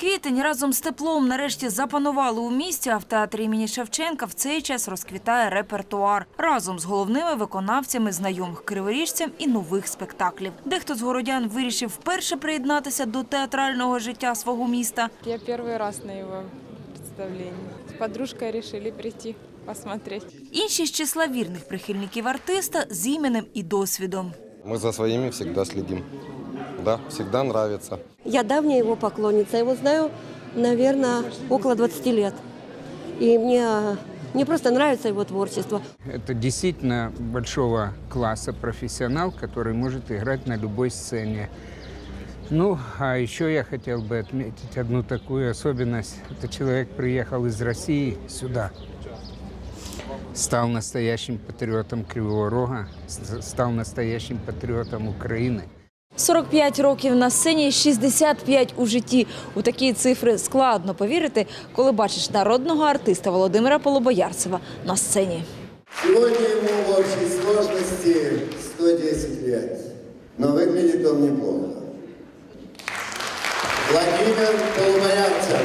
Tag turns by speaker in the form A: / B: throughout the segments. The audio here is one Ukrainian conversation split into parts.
A: Квітень разом з теплом нарешті запанували у місті, а в театрі імені Шевченка в цей час розквітає репертуар разом з головними виконавцями знайомих криворіжцям і нових спектаклів. Дехто з городян вирішив вперше приєднатися до театрального життя свого міста.
B: Я первый раз на его представлении. С подружкой решили прийти посмотреть.
A: Інші з числа вірних прихильників артиста з іменем і досвідом.
C: Мы за своими всегда следим. Да, всегда нравится.
D: Я давняя его поклонница. Я его знаю, наверное, около 20 лет. И мне, мне просто нравится его творчество.
E: Это действительно большого класса профессионал, который может играть на любой сцене. Ну, а еще я хотел бы отметить одну такую особенность. Это человек приехал из России сюда, стал настоящим патриотом Кривого Рога, стал настоящим патриотом Украины.
A: 45 років на сцені, 65 у житті. У такі цифри складно повірити, коли бачиш народного артиста Володимира Полобоярцева на сцені.
F: Сегодня ему в общей сложности 110 лет, но выглядит он неплохо. Владимир Полумаярцев.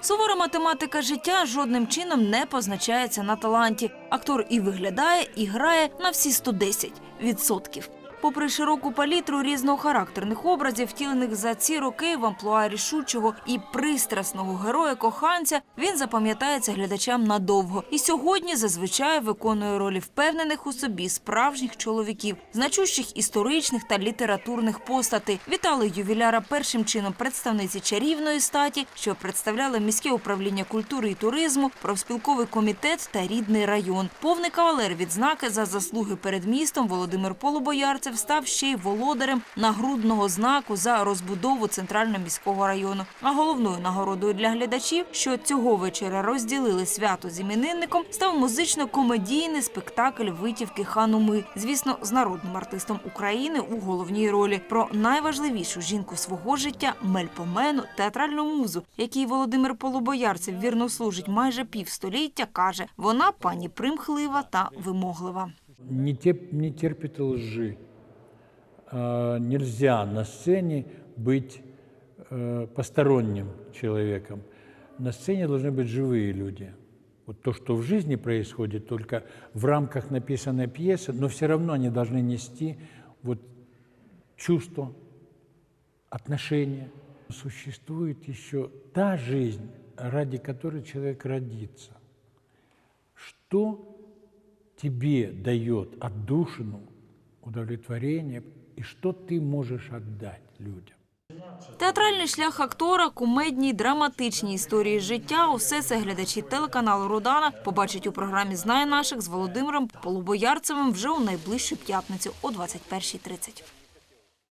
A: Сувора математика життя жодним чином не позначається на таланті. Актор і виглядає, і грає на всі 110 відсотків. Попри широку палітру різнохарактерних образів, втілених за ці роки в амплуа рішучого і пристрасного героя-коханця, він запам'ятається глядачам надовго. І сьогодні зазвичай виконує ролі впевнених у собі справжніх чоловіків, значущих історичних та літературних постатей. Вітали ювіляра першим чином представниці чарівної статі, що представляли міське управління культури і туризму, профспілковий комітет та рідний район. Повний кавалер відзнаки за заслуги перед містом Володимир Полубоярцев став ще й володарем нагрудного знаку за розбудову центрального міського району. А головною нагородою для глядачів, що цього вечора розділили свято з іменинником, став музично-комедійний спектакль витівки Хануми. Звісно, з народним артистом України у головній ролі про найважливішу жінку свого життя Мельпомену, театральну музу, якій Володимир Полубоярцев вірно служить майже півстоліття, каже, вона пані примхлива та вимоглива.
G: не терпит лжи. А, Нельзя на сцене быть э, посторонним человеком. На сцене должны быть живые люди. Вот то, что в жизни происходит, только в рамках написанной пьесы, но все равно они должны нести вот чувство, отношения. Существует еще та жизнь, ради которой человек родится. Что тебе дает отдушину, удовлетворение, и что ты можешь отдать людям.
A: Театральний шлях актора, кумедні, драматичні історії життя – усе це глядачі телеканалу «Родана» побачать у програмі «Знає наших» з Володимиром Полубоярцевим вже у найближчу п'ятницю о 21.30.